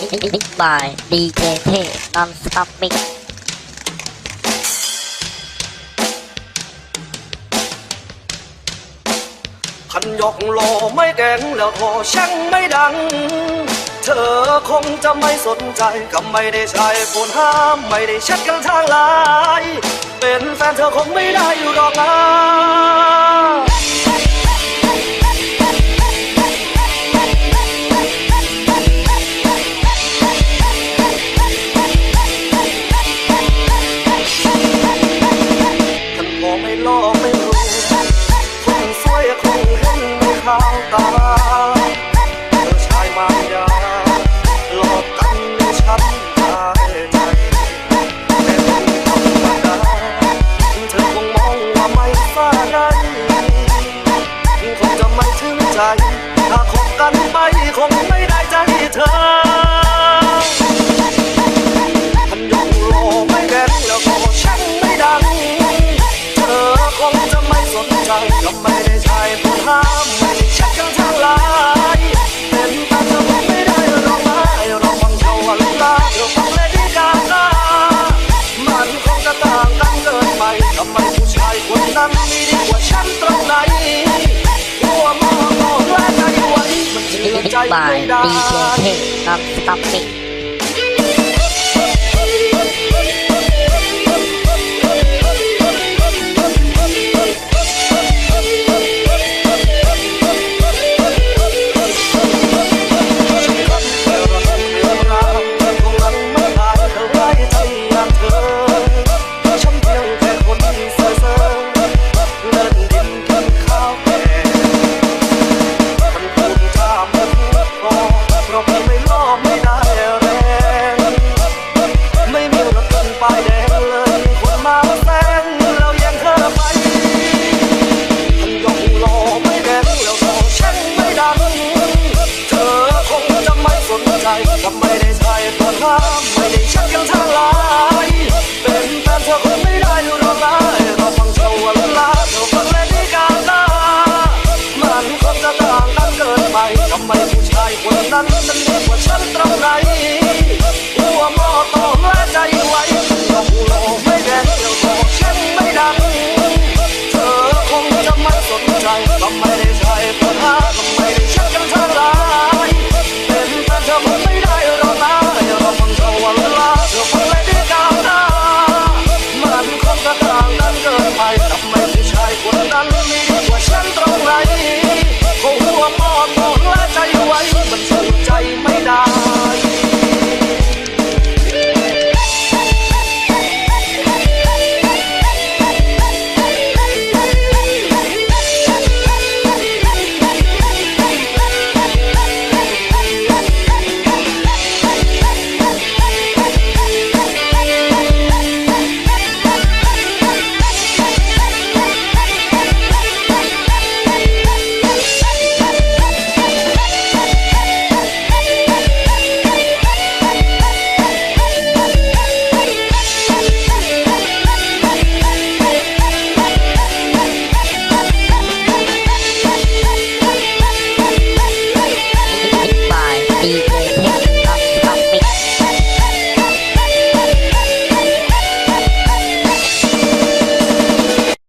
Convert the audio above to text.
Mix by DJ T Non-Stop Mix ขันยกโลไม่แกงแล้วพอช่างไม่ดัง เธอคงจะไม่สนใจก็ไม่ได้ใช้ฝนห้ามไม่ได้แชทกันทางไลน์เป็นแฟนเธอคงไม่ได้อยู่หรอกนะ งไม่ได้ใจเธอพันยงโลไม่แดงแล้วก็ช่างไม่ดัง เธอคงจะไม่สนใจก็ไม่ได้ใช้ผู้ห้ามไม่ได้เช็คกันทางไลน์เป็นตาเธอคงไม่ได้ร้องไห้ร้องฟังเท่าวันลาเธอฟังเลดี้กาก้ามันคงจะต่างกันเกินไปทำไมผู้ชายคนนั้นมีดีกว่าฉันตรง by ไม่ได้ DJ T Non-Stop Mix ข้ามไม่ได้ชักยังทางลายเป็นแฟนเธอคงไม่ได้อยู่หรอกนะเราฟังเธอวันละลาเธอฟังและนิการลามันคนจะต่างกันเกินไปทำไมผู้ชายคนนั้นมันเลืกว่าฉันตรงไหนหัวหม้อต้องและใจไหวเรอหูโลไม่แดงเราโตฉันไม่ดังเธอคงจะไม่สนใจทำไมได้ใช่ปัญหาทำไมได้ชักยังทางลาย